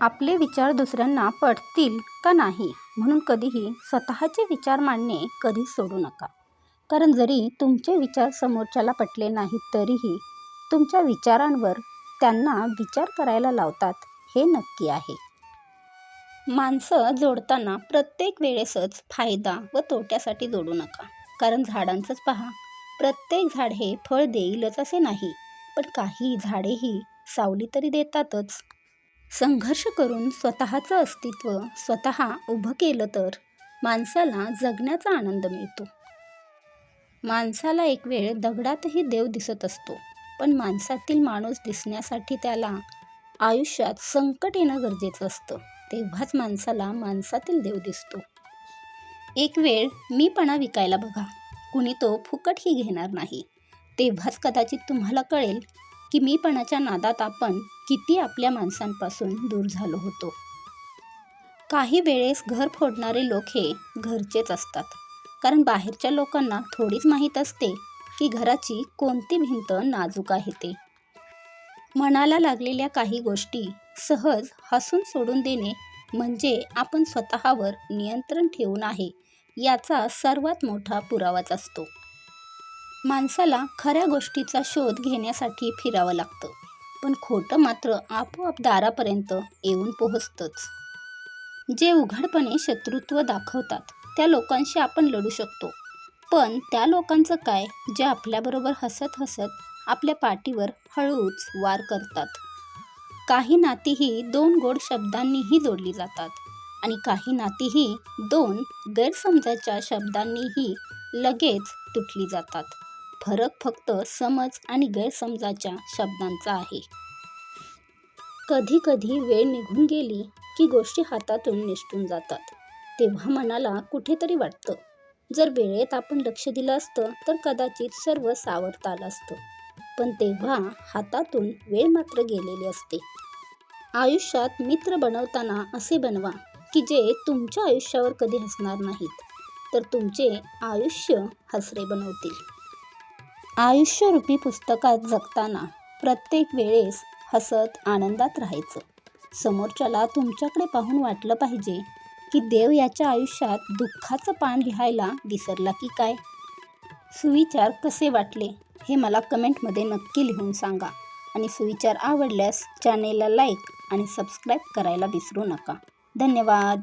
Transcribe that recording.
आपले विचार दुसऱ्यांना पटतील का नाही? म्हणून कधीही स्वतःचे विचार मांडणे कधीच सोडू नका. कारण जरी तुमचे विचार समोरच्याला पटले नाहीत तरीही तुमच्या विचारांवर त्यांना विचार करायला लावतात हे नक्की आहे. माणसं जोडताना प्रत्येक वेळेसच फायदा व तोट्यासाठी जोडू नका. कारण झाडांचंच पहा प्रत्येक झाड हे फळ देईलच असे नाही पण काही झाडेही सावली तरी देतातच. संघर्ष करून स्वतःचं अस्तित्व स्वतः उभं केलं तर माणसाला जगण्याचा आनंद मिळतो. माणसाला एक वेळ दगडातही देव दिसत असतो पण माणसातील माणूस दिसण्यासाठी त्याला आयुष्यात संकट येणं गरजेचं असतं. तेव्हाच माणसाला माणसातील देव दिसतो. एक वेळ मीपणा विकायला बघा. कुणी तो फुकटही घेणार नाही. तेव्हाच कदाचित तुम्हाला कळेल की मीपणाच्या नादात आपण किती आपल्या माणसांपासून दूर झालो होतो. काही वेळेस घर फोडणारे लोक हे घरचेच असतात. कारण बाहेरच्या लोकांना थोडीच माहीत असते की घराची कोणती भिंत नाजूक आहे ते. मनाला लागलेल्या काही गोष्टी सहज हसून सोडून देणे म्हणजे आपण स्वतःवर नियंत्रण ठेवून आहे याचा सर्वात मोठा पुरावाच असतो. माणसाला खऱ्या गोष्टीचा शोध घेण्यासाठी फिरावं लागतं. पण खोटं मात्र आपोआप दारापर्यंत येऊन पोहोचतंच. जे उघडपणे शत्रुत्व दाखवतात त्या लोकांशी आपण लढू शकतो. पण त्या लोकांचं काय जे आपल्याबरोबर हसत हसत आपल्या पाठीवर हळूच वार करतात. काही नातीही दोन गोड शब्दांनीही जोडली जातात आणि काही नातीही दोन गैरसमजाच्या शब्दांनीही लगेच तुटली जातात. फरक फक्त समज आणि गैरसमजाच्या शब्दांचा आहे. कधी कधी वेळ निघून गेली की गोष्टी हातातून निष्ठून जातात. तेव्हा मनाला कुठेतरी वाटतं. जर वेळेत आपण लक्ष दिलं असतं तर कदाचित सर्व सावरता आलं असतं. पण तेव्हा हातातून वेळ मात्र गेलेली असते. आयुष्यात मित्र बनवताना असे बनवा की जे तुमच्या आयुष्यावर कधी हसणार नाहीत. तर तुमचे आयुष्य हसरे बनवतील. आयुष्यरूपी पुस्तकात जगताना प्रत्येक वेळेस हसत आनंदात राहायचं. समोरच्याला तुमच्याकडे पाहून वाटलं पाहिजे की देव याच्या आयुष्यात दुःखाचं पान लिहायला विसरला की काय? सुविचार कसे वाटले हे मला कमेंटमध्ये नक्की लिहून सांगा आणि सुविचार आवडल्यास चॅनेलला लाईक आणि सबस्क्राईब करायला विसरू नका. धन्यवाद.